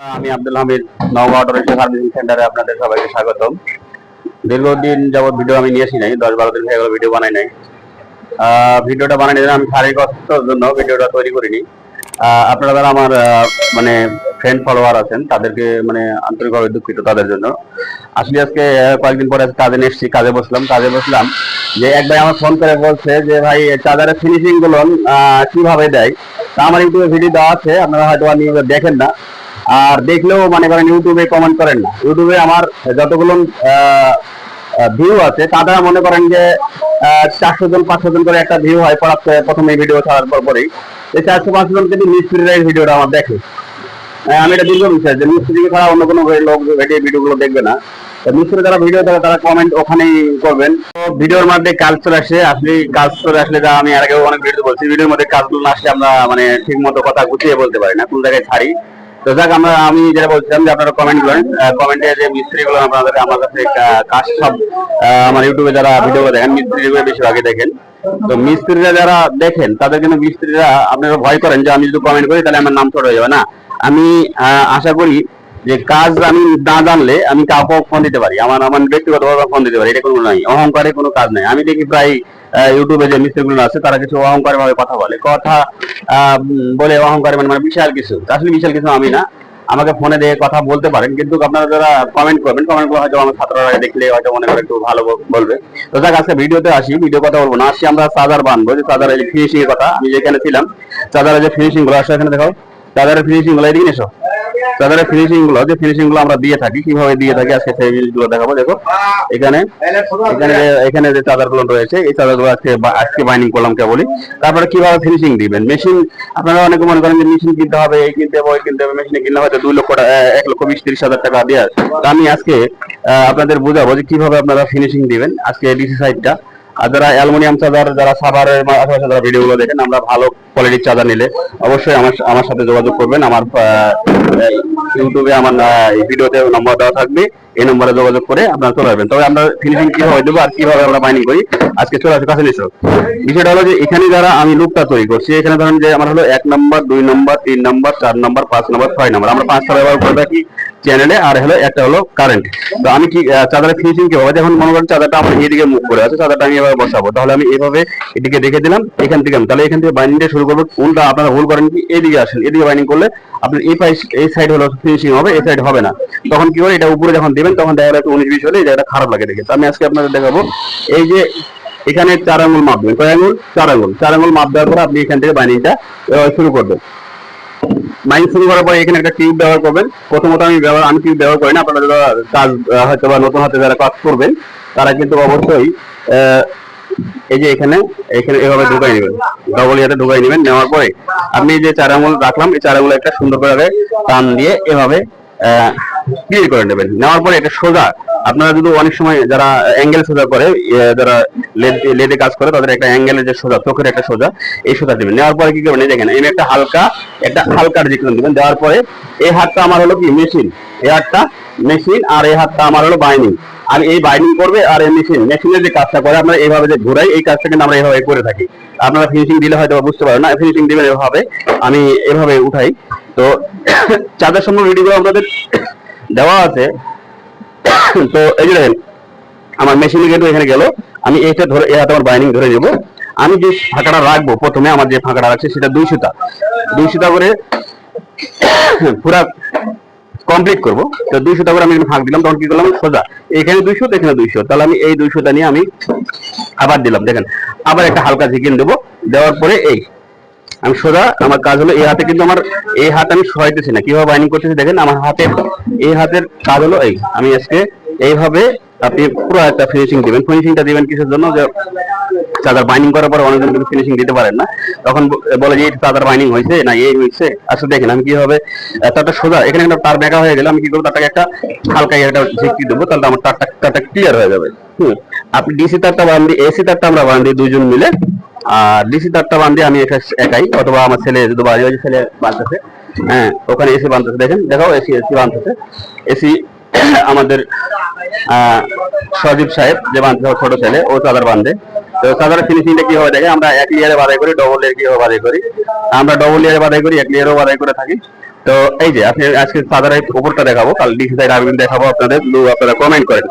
আমি Abdul Hamid Naogaon auto rickshaw servicing সেন্টারে আপনাদের সবাইকে স্বাগতম। দীর্ঘদিন যাবত ভিডিও আমি নিয়েছি নাই, দশ বারো দিন হয়ে গেল ভিডিও বানাই নাই। ভিডিওটা বানাই জন্য আমি শারীরিক অসুস্থতার জন্য ভিডিওটা তৈরি করিনি। আপনারা যারা আমার মানে ফ্রেন্ড ফলোয়ার আছেন, তাদেরকে মানে আন্তরিকভাবে দুঃখিত তাদের জন্য। আসলে আজকে কয়েকদিন পরে কাজে এসেছি, কাজে বসলাম কাজে বসলাম যে এক ভাই আমার ফোন করে বলছে যে, ভাই চাদরের ফিনিশিংগুলো কীভাবে দেয়? তা আমার ইউটিউবে ভিডিও দেওয়া আছে, আপনারা হয়তো নিউজে দেখেন না। আর দেখলেও মনে করেন ইউটিউবে কমেন্ট করেন না। ইউটিউবে আমার যতগুলো ভিউ আছে তারা মনে করেন যে চারশো জন, পাঁচশো জন করে একটা ভিউ হয় পড়াচ্ছে প্রথম এই ভিডিও ছাড়ার পর পরেই। এই চারশো, পাঁচশো জন কিন্তু মিস্ত্রিরা এই ভিডিওটা আমার দেখে। আমি এটা দীর্ঘ বিশ্বাস যে মিস্ত্রি ছাড়া অন্য কোনো লোক এই ভিডিওগুলো দেখবে না। মিস্ত্রি যারা ভিডিও দেখে তারা কমেন্ট ওখানেই করবেন। তো ভিডিওর মধ্যে কাজ চলে আসে, আসলে কাজ চলে আসলে যা আমি আর আগেও অনেক ভিডিও বলছি ভিডিওর মধ্যে কাজগুলো না আসলে আমরা মানে ঠিক মতো কথা গুছিয়ে বলতে পারি না, কোন জায়গায় ছাড়ি। তো যাক, আমরা আমি যেটা বলছিলাম যে আপনারা কমেন্ট করেন। কমেন্টে যে মিস্ত্রি গুলো আপনাদের আমার কাছে কাজ সব আমার ইউটিউবে যারা ভিডিও দেখেন মিস্ত্রি গুলো বেশিরভাগই দেখেন। তো মিস্ত্রিরা যারা দেখেন, তাদের কিন্তু মিস্ত্রিরা আপনারা ভয় করেন যে আমি যদি কমেন্ট করি, তাহলে আমার নাম ছোট হয়ে যাবে, না? আমি আশা করি যে কাজ আমি না জানলে আমি কাউকে ফোন দিতে পারি। আমার আমার ব্যক্তিগতভাবে ফোন দিতে পারি। এটা কোনো নাই। অহংকারে কোনো কাজ নাই। আমি দেখি প্রায় ইউটিউবে যে মিস্ত্রিগুলো আছে, তারা কিছু অহংকার ভাবে কথা বলে। কথা বলে অহংকারে মানে মানে বিশাল কিছু। আসলে বিশাল কিছু আমি না। আমাকে ফোনে দিয়ে কথা বলতে পারেন। কিন্তু আপনারা যারা কমেন্ট করবেন কমেন্ট করে হয়তো আমার ছাত্ররা দেখলে হয়তো মনে করে একটু ভালো বলবে। তো যাক, আজকে ভিডিওতে আসি। ভিডিও কথা বলব না। আসি আমরা চাদার বানবো যে চাদার ফিনিশিং এর কথা। আমি যেখানে ছিলাম চাদারের যে ফিনিশিংগুলো আসো এখানে দেখো। চাদারের ফিনিশিংগুলো এদিকে এসো। চাদারের ফিনিশিংগুলো, যে ফিনিশিংগুলো আমরা দিয়ে থাকি, কীভাবে দিয়ে থাকি আজকে সেই জিনিসগুলো দেখাবো, দেখো। এখানে এখানে এখানে যে চাদরগুলো রয়েছে, এই চাদরগুলো আজকে আজকে বাইনিং করলাম কেবলই তারপরে কীভাবে ফিনিশিং দিবেন? মেশিন আপনারা অনেকে মনে করেন যে মেশিন কিনতে হবে, এই কিনতে হবে, ওই কিনতে হবে মেশিনে কিনলে হয়তো দুই লক্ষ এক লক্ষ বিশ তিরিশ হাজার টাকা দিয়ে আমি আজকে আপনাদের বুঝাবো যে কীভাবে আপনারা ফিনিশিং দিবেন, আজকে ডিসি সাইডটা আর যারা অ্যালুমিনিয়াম চাদর, যারা সাভারের আশেপাশে যারা ভিডিওগুলো দেখেন, আমরা ভালো কোয়ালিটির চাদর নিলে অবশ্যই আমার আমার সাথে যোগাযোগ করবেন। আমার ইউটিউবে আমার ভিডিওতে নম্বর দেওয়া থাকবে। এই নম্বরে যোগাযোগ করে আপনারা চলে আসবেন। তবে আমরা ফিনিশিং কীভাবে দেবো আর কীভাবে আমরা বাইনিং করি, আজকে চলে আসে কাছে নিশ্চয়। বিষয়টা হলো যে এখানে যারা আমি লুকটা তৈরি করছি, এখানে ধরেন যে আমার হলো এক নম্বর দুই নম্বর তিন নম্বর চার নম্বর পাঁচ নম্বর ছয় নম্বর আমরা পাঁচটা ব্যবহার করে থাকি। চ্যানেলে আর হলো একটা হলো কারেন্ট তো আমি কি চাদরের ফিনিশিং কীভাবে যখন মনে করেন চাদরটা আমার এদিকে মুখ করে আছে, চাদরটা আমি এভাবে বসাবো। তাহলে আমি এভাবে এদিকে রেখে দিলাম, এখান থেকে তাহলে এখান থেকে বাইন্ডিংটা শুরু করব। উল্টা আপনারা ভুল করেন কি এদিকে আসেন এদিকে বাইন্ডিং করলে আপনার এই পাশ, এই সাইড হলো ফিনিশিং হবে, এই সাইড হবে না। তখন কি করে, এটা উপরে যখন দিবেন, তখন দেখা একটু উনিশ বিশ হলে এই জায়গাটা খারাপ লাগে দেখে। তো আমি আজকে আপনাদের দেখাবো, এই যে এখানে চার আঙুল মাপ দেবেন কয় আঙুল চার আঙুল চার আঙুল মাপ দেওয়ার পর আপনি এখান থেকে বাইন্ডিংটা শুরু করবেন। মাইন শুরু করার পরে এখানে একটা টিউব ব্যবহার করবেন। প্রথমত আমি ব্যবহার আমি টিউব ব্যবহার করি না, আপনারা যারা কাজ হয়তো বা নতুন হাতে যারা কাজ করবেন, তারা কিন্তু অবশ্যই এই যে এখানে এখানে এভাবে ঢুকাই নেবেন। ডবল ইয়াতে ঢুকাই নেবেন, নেওয়ার পরে আমি যে চার আঙুল রাখলাম, এই চার আঙুল একটা সুন্দর করে টান দিয়ে এভাবে ক্লিয়ার করে নেবেন। নেওয়ার পরে এটা সোজা আপনারা যদি অনেক সময় যারা অ্যাঙ্গেল সোজা করে ইয়ে, যারা লেদে কাজ করে তাদের একটা অ্যাঙ্গেলের যে সোজা চোখের একটা সোজা এই সোজা দিবেন। নেওয়ার পরে কি করবেন? এই দেখেন এই একটা হালকা একটা হালকা ডিক্লেন দিবেন। দেওয়ার পরে এই হাতটা আমার হলো কি? মেশিন এই হাতটা মেশিন আর এই হাতটা আমার হলো বাইনিং আর এই বাইন্ডিং করবে আর এই মেশিন মেশিনের যে কাজটা করে আমরা এইভাবে যে ঘুরাই এই কাজটা কিন্তু আমরা এইভাবে করে থাকি। আপনারা ফিনিশিং দিলে হয়তো বুঝতে পারেন না ফিনিশিং দিবেন এভাবে আমি এভাবে উঠাই। তো চাঁদের সম্পর্কে ভিডিও আপনাদের দেওয়া আছে। তো এই যে দেখেন, আমার মেশিন গেট এখানে গেল। আমি এটা ধরে হাতে আমার বাইন্ডিং ধরে নেব। আমি যে ফাঁকাটা রাখব, প্রথমে আমার যে ফাঁকাটা রাখছে সেটা দুই সুতা। দুই সুতা করে পুরা কমপ্লিট করব। তো দুইশো টাকা করে আমি ফাঁক দিলাম, তখন কি করলাম, সোজা। এখানে দুইশো এখানে দুইশো তাহলে আমি এই দুইশোটা নিয়ে আমি আবার দিলাম। দেখেন, আবার একটা হালকা ঝিকিন দেবো। দেওয়ার পরে এই আমি সোজা আমার কাজ হলো এই হাতে কিন্তু আমার এই হাত আমি সহাইতেছি না। কীভাবে বাইনিং করতেছি দেখেন আমার হাতের এই হাতের কাজ হলো এই। আমি আজকে এইভাবে আপনি পুরো একটা ফিনিশিং দিবেন। ফিনিশিংটা দিবেন কিসের জন্য? যে চাদর বাইনিং করার পরে অনেকজন কিন্তু ফিনিশিং দিতে পারেন না। তখন বলে যে চাদর বাইনিং হয়েছে না এই হয়েছে। আসলে দেখেন আমি কি হবে আহ, তারটা সোজা এখানে একটা তার বেঁকা হয়ে গেলে আমি কি করব? তারটাকে একটা হালকা একটা ঝিকি দেবো তাহলে আমার তারটা তারটা ক্লিয়ার হয়ে যাবে। হুম। আপনি ডিসি তারটা বান্ধি এসি তারটা আমরা বান্ধি দুজন মিলে। আর ডিসি তারটা বান্ধে আমি একা একাই, অথবা আমার ছেলে যদি বাড়ি ওই ছেলে বাঁধতেছে। হ্যাঁ ওখানে এসি বাঁধতেছে। দেখেন, দেখাও এসি এসি বাঁধতেছে। এসি আমাদের সজীব সাহেব যে বাঁধতে ছোট ছেলে, ও চাদার বাঁধে। তো চাদার ফিনিশিংটা কি হবে দেখে আমরা এক লেয়ারে বাধাই করি ডবল লেয়ার কীভাবে বাধাই করি? আমরা ডবল লেয়ারে বাড়াই করি, এক লেয়ারও বাড়াই করে থাকি। তো এই যে আপনি আজকে চাদর উপরটা দেখাবো, কাল ডিসি সাইড আবেদন দেখাবো আপনাদের। আপনারা কমেন্ট করেন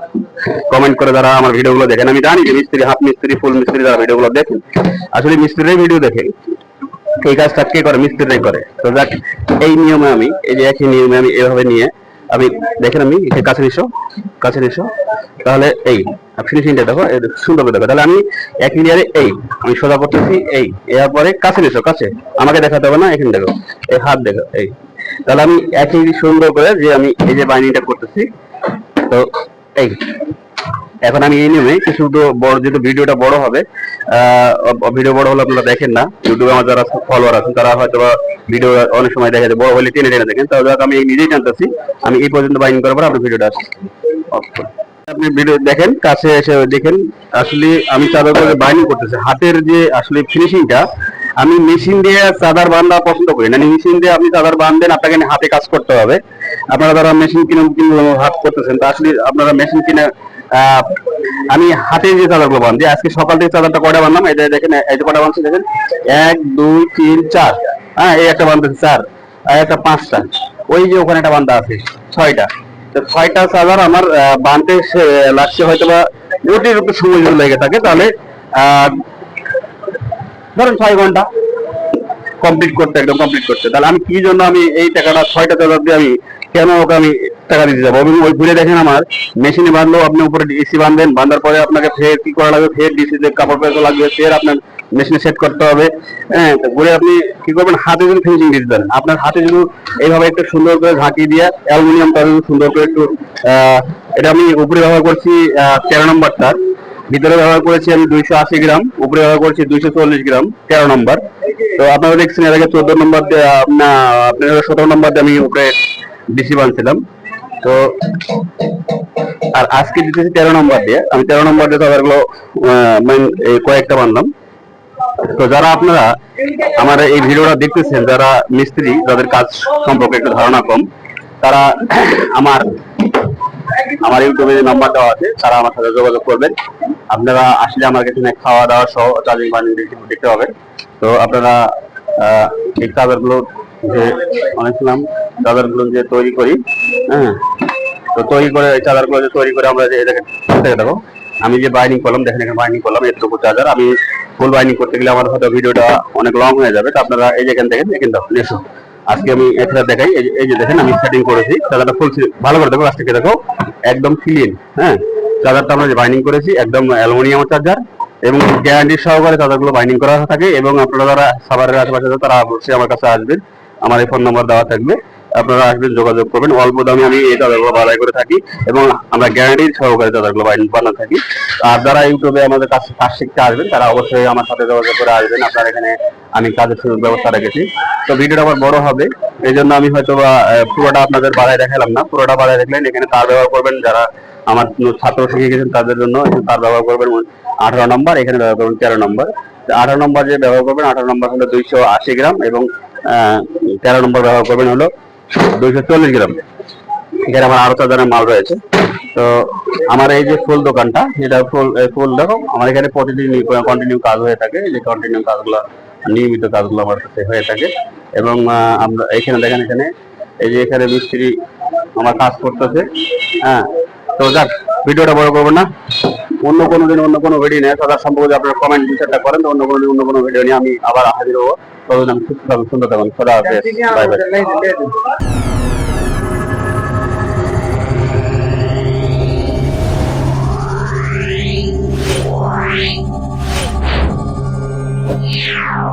কমেন্ট করে যারা আমার ভিডিওগুলো দেখেন, আমি জানি যে মিস্ত্রি হাফ মিস্ত্রি ফুল মিস্ত্রি যারা ভিডিওগুলো দেখেন, আসলে মিস্ত্রিরাই ভিডিও দেখে। এই কাজটা কে করে? মিস্ত্রিরাই করে। তো যাক, এই নিয়মে আমি, এই যে একই নিয়মে আমি এভাবে নিয়ে, আমি দেখেন আমি কাছে নিশো কাছে নিশো তাহলে এই ফিনিশিংটা দেখো, এই সুন্দর করে দেখো। তাহলে আমি এক লেয়ারে এই, আমি সোজা করতেছি, এই, এরপরে কাছে নিশো কাছে। আমাকে দেখাতে হবে না, এখানে দেখো, এই হাত দেখো, এই। তাহলে আমি একই সুন্দর করে যে আমি এই যে বাইনিংটা করতেছি, তো এই, এখন আমি এই নিয়মে কিছু তো বড় যেহেতু ভিডিওটা বড় হবে ভিডিও বড় হলে আপনারা দেখেন না, ইউটিউবে আমার যারা ফলোয়ার আছেন, তারা হয়তো ভিডিও অনেক সময় দেখা যায়, বড় হলে টেনে টেনে দেখেন, তাহলে আমি এই নিজেই জানতেছি, আমি এই পর্যন্ত বাইন্ডিং করার পর আপনার ভিডিওটা করুন। আপনি ভিডিও দেখেন, কাছে এসে দেখেন, আসলে আমি চাদর করে বাইন্ডিং করতেছি, হাতের যে আসলে ফিনিশিংটা আমি মেশিন দিয়ে চাদার বান্ধা পছন্দ করি। না মেশিন দিয়ে আপনি চাদর বাঁধবেন আপনাকে হাতে কাজ করতে হবে। আপনারা যারা মেশিন কিনে হাত করতেছেন, তা আসলে আপনারা মেশিন কিনে আমি হাতে যে চাদরগুলো বান্ধি, আজকে সকাল থেকে চাদরটা কয়টা বানলাম? এই দেখেন, এই যে বানছি দেখেন। এক, দুই, তিন, চার। হ্যাঁ এই একটা বান্ধতেছি চার। আর একটা পাঁচটা। ওই যে ওখানে একটা বান্ধা আছে, ছয়টা। তো ছয়টা চাদার আমার বানতে লাগছে হয়তো বা অতিরিক্ত সময় যদি লেগে থাকে। তাহলে ধরেন ছয় ঘণ্টা। কমপ্লিট করতে, একদম কমপ্লিট করতে। তাহলে আমি কি জন্য আমি এই টাকাটা, ছয়টা চাদর দিয়ে আমি কেন ওকে আমি টাকা দিতে যাব? ওই ঘুরে দেখেন আমার, মেশিনে বাঁধলেও আপনি উপরে এসি বাঁধবেন বাঁধার পরে আপনাকে ফের কি করা লাগবে? ফের ডিসিতে কাপড় পেঁচা লাগবে, ফের আপনার মেশিনে সেট করতে হবে। হ্যাঁ ঘুরে আপনি কি করবেন? হাতে যদি ফিনিশিং দিতে দেন। আপনার হাতে যদি এইভাবে একটু সুন্দর করে ঝাঁকি দিয়ে অ্যালুমিনিয়ামটা যদি সুন্দর করে একটু এটা আমি উপরে ব্যবহার করছি তেরো নম্বরটার ভিতরে ব্যবহার করেছি আমি দুইশো আশি গ্রাম, উপরে ব্যবহার করেছি দুইশো চল্লিশ গ্রাম, তেরো নম্বর। তো আপনারা দেখছেন এর আগে চোদ্দ নম্বর দিয়ে আপনার সতেরো নম্বর দিয়ে আমি উপরে ডিসি বানছিলাম। তো, আর আজকে দিতেছি তেরো নম্বর দিয়ে। আমি তেরো নম্বর দিয়ে তাদেরগুলো কয়েকটা বানলাম। তো যারা আপনারা আমার এই ভিডিওটা দেখতেছেন, যারা মিস্ত্রি, যাদের কাজ সম্পর্কে একটু ধারণা কম, তারা আমার আমার ইউটিউবে যে নাম্বার দেওয়া আছে, তারা আমার সাথে যোগাযোগ করবেন। আপনারা আসলে আমার এখানে খাওয়া দাওয়া সহ চার্জিং পানি দেখতে পাবেন। তো আপনারা এই চাদরগুলো যে অনেক অনেকলাম চাদরগুলো যে তৈরি করি হ্যাঁ তো তৈরি করে এই চাদরগুলো যে তৈরি করে আমরা যে দেখে দেখো, আমি যে বাইনিং করলাম, দেখেন এখানে বাইন্ডিং করলাম, এতটুকু চার্জার আমি ফুল বাইন্ডিং করতে গেলে আমার হয়তো ভিডিওটা অনেক লং হয়ে যাবে। তো আপনারা এই যে এখান দেখেন এখান দেখো নেশো আজকে আমি এটা দেখাই, এই যে- দেখেন, আমি সেটিং করেছি। চার্জারটা ফুল ভালো করে দেখো আজকে দেখো, একদম ক্লিন হ্যাঁ? চাদারটা আমরা যে বাইন্ডিং করেছি, একদম অ্যালুমিনিয়াম চার্জার এবং গ্যারান্টি সহকারে চাদারগুলো বাইন্ডিং করা থাকে, এবং আপনারা যারা সাভারের আশেপাশে তারা অবশ্যই আমার কাছে আসবেন। আমার এই ফোন নম্বর দেওয়া থাকবে। আপনারা আসবেন, যোগাযোগ করবেন। অল্প দামে আমি এই চাদরগুলো বাড়াই করে থাকি এবং আমরা গ্যারান্টি সহকারে চাদরগুলো বানানো থাকি। আর যারা ইউটিউবে আমাদের কাছে কাজ শিখতে আসবেন, তারা অবশ্যই আমার সাথে যোগাযোগ করে আসবেন। আপনার এখানে আমি কাজের সুযোগ ব্যবস্থা রেখেছি। তো ভিডিওটা আবার বড় হবে। এই জন্য আমি হয়তো পুরোটা আপনাদের বাড়ায় দেখালাম না। পুরোটা বাড়ায় দেখলেন, এখানে তার ব্যবহার করবেন যারা আমার ছাত্র শিখে গেছেন তাদের জন্য তার ব্যবহার করবেন আঠারো নম্বর, এখানে ব্যবহার করবেন তেরো নম্বর। আঠারো নম্বর যে ব্যবহার করবেন, আঠারো নম্বর হলো দুইশো আশি গ্রাম এবং তেরো নম্বর ব্যবহার করবেন হলো দুইশো চল্লিশ গ্রাম। এখানে আমার আরও চার্জারের মাল রয়েছে। তো আমার এই যে ফুল দোকানটা, এটা ফুল ফুল দেখো, আমার এখানে প্রতিদিন কন্টিনিউ কাজ হয়ে থাকে। যে কন্টিনিউ কাজগুলো, নিয়মিত কাজগুলো আমার কাছে হয়ে থাকে। এবং আমরা এখানে দেখেন এখানে, এই যে এখানে মিস্ত্রি আমার কাজ করতেছে। হ্যাঁ তো যাক, ভিডিওটা বড় করব না। অন্য কোনো দিন অন্য কোনো ভিডিও নিয়ে তাদের সম্পর্কে আপনারা কমেন্ট বিচারটা করেন, অন্য কোনো দিন অন্য কোনো ভিডিও নিয়ে আমি আবার হাজির হব ততদিন আমি সুস্থ থাকুন, সুন্দর থাকুন, খোদা হাফেজ, বাই বাই Yeah.